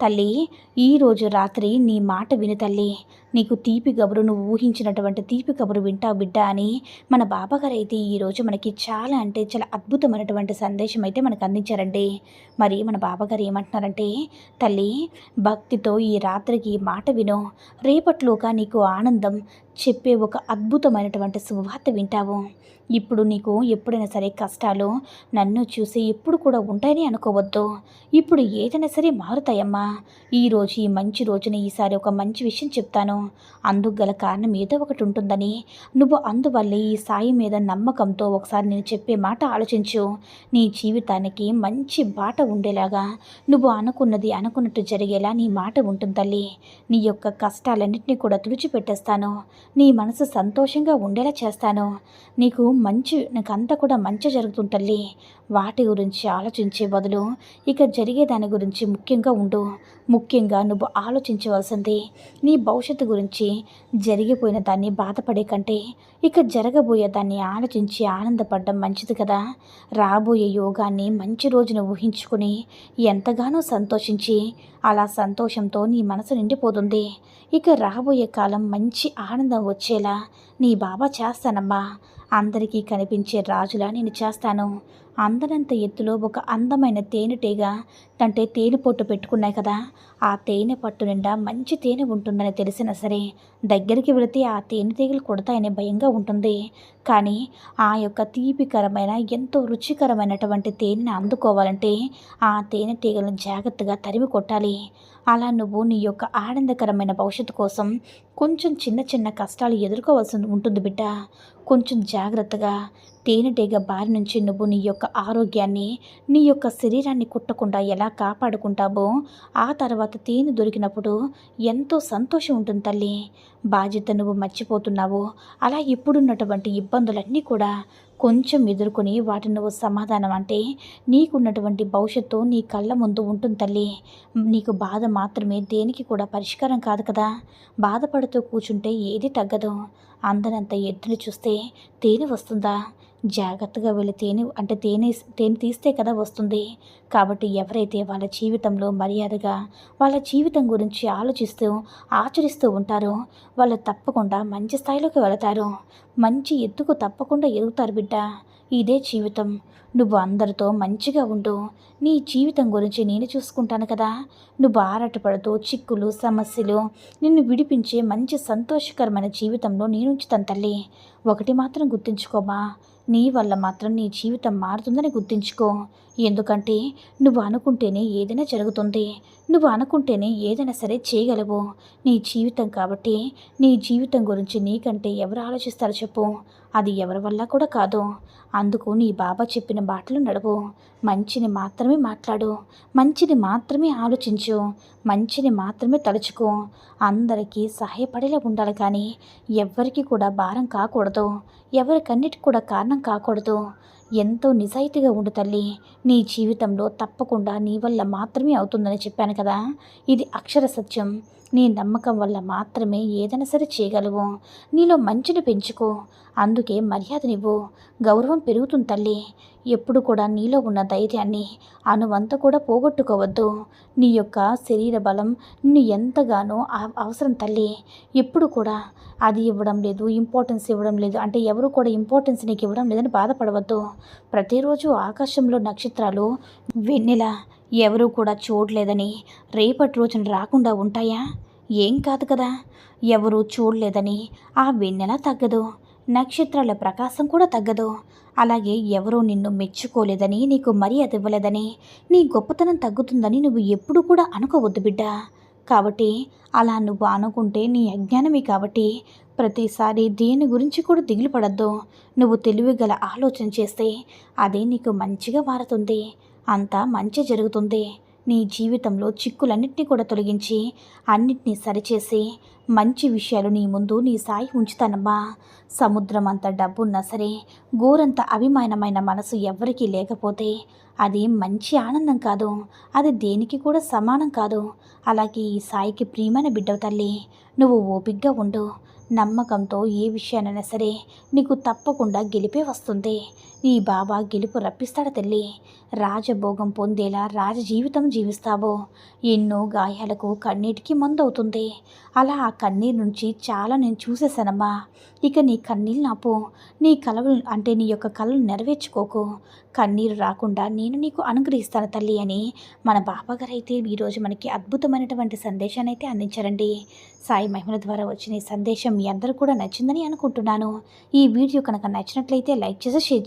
తల్లి ఈరోజు రాత్రి నీ మాట విను తల్లి. నీకు తీపి కబురు నువ్వు ఊహించినటువంటి తీపి కబురు వింటావు బిడ్డ అని మన బాబాగారు అయితే ఈరోజు మనకి చాలా అంటే చాలా అద్భుతమైనటువంటి సందేశం అయితే మనకు అందించారండి. మరి మన బాబాగారు ఏమంటున్నారంటే తల్లి భక్తితో ఈ రాత్రికి మాట విను. రేపట్లోగా నీకు ఆనందం చెప్పే ఒక అద్భుతమైనటువంటి శుభవార్త వింటావు. ఇప్పుడు నీకు ఎప్పుడైనా సరే కష్టాలు నన్ను చూసి ఎప్పుడు కూడా ఉంటాయని అనుకోవద్దు. ఇప్పుడు ఏదైనా సరే మారుతాయమ్మా. ఈరోజు ఈ మంచి రోజున ఈసారి ఒక మంచి విషయం చెప్తాను. అందుకు గల కారణం ఏదో ఒకటి ఉంటుందని. నువ్వు అందువల్లే ఈ సాయి మీద నమ్మకంతో ఒకసారి నేను చెప్పే మాట ఆలోచించు. నీ జీవితానికి మంచి బాట ఉండేలాగా. నువ్వు అనుకున్నది అనుకున్నట్టు జరిగేలా నీ మాట ఉంటుంది తల్లి. నీ యొక్క కష్టాలన్నింటినీ కూడా తుడిచిపెట్టేస్తాను. నీ మనసు సంతోషంగా ఉండేలా చేస్తాను. నీకు మంచి నీకంతా కూడా మంచి జరుగుతుంది తల్లి. వాటి గురించి ఆలోచించే బదులు ఇక జరిగే దాని గురించి ముఖ్యంగా ఉండు. ముఖ్యంగా నువ్వు ఆలోచించవలసింది. నీ భవిష్యత్తు గురించి జరిగిపోయిన దాన్ని బాధపడే కంటే ఇక జరగబోయే దాన్ని ఆలోచించి ఆనందపడడం మంచిది కదా. రాబోయే యోగాన్ని మంచి రోజున ఊహించుకుని ఎంతగానో సంతోషించి అలా సంతోషంతో నీ మనసు నిండిపోతుంది. ఇక రాబోయే కాలం మంచి ఆనందం వచ్చేలా నీ బాబా చేస్తానమ్మా. అందరికీ కనిపించే రాజులా నేను చేస్తాను. అందనంత ఎత్తులో ఒక అందమైన తేనెటీగ అంటే తేనె పొట్టు పెట్టుకున్నాయి కదా. ఆ తేనె పట్టు నిండా మంచి తేనె ఉంటుందని తెలిసినా సరే దగ్గరికి వెళితే ఆ తేనెటీగలు కొడతాయనే భయంగా ఉంటుంది. కానీ ఆ యొక్క తీపికరమైన ఎంతో రుచికరమైనటువంటి తేనెని అందుకోవాలంటే ఆ తేనెటీగలను జాగ్రత్తగా తరిమి కొట్టాలి. అలా నువ్వు నీ యొక్క ఆనందకరమైన భవిష్యత్తు కోసం కొంచెం చిన్న చిన్న కష్టాలు ఎదుర్కోవాల్సి ఉంటుంది బిడ్డ. కొంచెం జాగ్రత్తగా తేనెటీగ బారి నుంచి నువ్వు నీ యొక్క ఆరోగ్యాన్ని నీ యొక్క శరీరాన్ని కుట్టకుండా ఎలా కాపాడుకుంటావో ఆ తర్వాత తేనె దొరికినప్పుడు ఎంతో సంతోషం ఉంటుంది తల్లి. బాధ్యత నువ్వు మర్చిపోతున్నావు. అలా ఇప్పుడున్నటువంటి ఇబ్బందులన్నీ కూడా కొంచెం ఎదుర్కొని వాటిని నువ్వు సమాధానం అంటే నీకున్నటువంటి భవిష్యత్తు నీ కళ్ళ ముందు ఉంటుంది తల్లి. నీకు బాధ మాత్రమే దేనికి కూడా పరిష్కారం కాదు కదా. బాధపడుతూ కూర్చుంటే ఏది తగ్గదు. అందనంత ఎత్తుని చూస్తే తేనె వస్తుందా? జాగ్రత్తగా వెళ్ళి తేనె అంటే తేనె తేనె తీస్తే కదా వస్తుంది. కాబట్టి ఎవరైతే వాళ్ళ జీవితంలో మర్యాదగా వాళ్ళ జీవితం గురించి ఆలోచిస్తూ ఆచరిస్తూ ఉంటారో వాళ్ళు తప్పకుండా మంచి స్థాయిలోకి వెళతారు. మంచి ఎత్తుకు తప్పకుండా ఎదుగుతారు బిడ్డ. ఇదే జీవితం. నువ్వు అందరితో మంచిగా ఉండు. నీ జీవితం గురించి నేను చూసుకుంటాను కదా. నువ్వు ఆరాటపడుతూ చిక్కులు సమస్యలు నిన్ను విడిపించే మంచి సంతోషకరమైన జీవితంలో నేను ఉంచుతాను తల్లి. ఒకటి మాత్రం గుర్తుంచుకోమా నీ వల్ల మాత్రం నీ జీవితం మారుతుందని గుర్తుంచుకో. ఎందుకంటే నువ్వు అనుకుంటేనే ఏదైనా జరుగుతుంది. నువ్వు అనుకుంటేనే ఏదైనా సరే చేయగలవు. నీ జీవితం కాబట్టి నీ జీవితం గురించి నీకంటే ఎవరు ఆలోచిస్తారో చెప్పు. అది ఎవరి వల్ల కూడా కాదు. అందుకు నీ బాబా చెప్పిన బాటలు నడువు. మంచిని మాత్రమే మాట్లాడు. మంచిని మాత్రమే ఆలోచించు. మంచిని మాత్రమే తలుచుకో. అందరికీ సహాయపడేలా ఉండాలి కానీ ఎవ్వరికి కూడా భారం కాకూడదు. ఎవరికన్నిటికి కూడా కారణం కాకూడదు. ఎంతో నిజాయితీగా ఉండు తల్లి. నీ జీవితంలో తప్పకుండా నీ వల్ల మాత్రమే అవుతుందని చెప్పాను కదా. ఇది అక్షర సత్యం. నీ నమ్మకం వల్ల మాత్రమే ఏదైనా సరే చేయగలవు. నీలో మంచిని పెంచుకో. అందుకే మర్యాదనివ్వు. గౌరవం పెరుగుతుంది తల్లి. ఎప్పుడు కూడా నీలో ఉన్న ధైర్యాన్ని అనువంత కూడా పోగొట్టుకోవద్దు. నీ యొక్క శరీర బలం నిన్ను ఎంతగానో అవ- అవసరం తల్లి. ఎప్పుడు కూడా అది ఇవ్వడం లేదు ఇంపార్టెన్స్ ఇవ్వడం లేదు. అంటే ఎవరు కూడా ఇంపార్టెన్స్ నీకు ఇవ్వడం లేదని బాధపడవద్దు. ప్రతిరోజు ఆకాశంలో నక్షత్రాలు వెన్నెల ఎవరూ కూడా చూడలేదని రేపటి రోజున రాకుండా ఉంటాయా? ఏం కాదు కదా. ఎవరూ చూడలేదని ఆ వెన్నెల తగ్గదు. నక్షత్రాల ప్రకాశం కూడా తగ్గదు. అలాగే ఎవరూ నిన్ను మెచ్చుకోలేదని నీకు మర్యాద ఇవ్వలేదని నీ గొప్పతనం తగ్గుతుందని నువ్వు ఎప్పుడు కూడా అనుకోవద్దు బిడ్డ. కాబట్టి అలా నువ్వు అనుకుంటే నీ అజ్ఞానమే కాబట్టి ప్రతిసారి దేని గురించి కూడా దిగులు పడద్దు నువ్వు తెలివిగల ఆలోచన చేస్తే అదే నీకు మంచిగా మారుతుంది. అంతా మంచి జరుగుతుంది. నీ జీవితంలో చిక్కులన్నింటినీ కూడా తొలగించి అన్నిటినీ సరిచేసి మంచి విషయాలు నీ ముందు నీ సాయి ఉంచుతానమ్మా. సముద్రం అంత డబ్బున్నా సరే గోరంత అభిమానమైన మనసు ఎవ్వరికీ లేకపోతే అది మంచి ఆనందం కాదు. అది దేనికి కూడా సమానం కాదు. అలాగే ఈ సాయికి ప్రియమైన బిడ్డవు తల్లి నువ్వు ఓపిగ్గా ఉండు. నమ్మకంతో ఏ విషయానైనా సరే నీకు తప్పకుండా గెలిపే వస్తుంది. నీ బాబా గెలుపు రప్పిస్తాడు తల్లి? రాజభోగం పొందేలా రాజ జీవితం జీవిస్తావో? ఎన్నో గాయాలకు కన్నీటికి మందవుతుంది. అలా ఆ కన్నీరు నుంచి చాలా నేను చూసేశానమ్మా. ఇక నీ కన్నీళ్ళు నాపు. నీ కలవలు అంటే నీ యొక్క కళలు నెరవేర్చుకోకు. కన్నీరు రాకుండా నేను నీకు అనుగ్రహిస్తాను తల్లి అని మన బాబాగారు అయితే ఈరోజు మనకి అద్భుతమైనటువంటి సందేశాన్ని అయితే అందించారండి. సాయి మహిమల ద్వారా వచ్చిన ఈ సందేశం మీ అందరూ కూడా నచ్చిందని అనుకుంటున్నాను. ఈ వీడియో కనుక నచ్చినట్లయితే లైక్ చేసి షేర్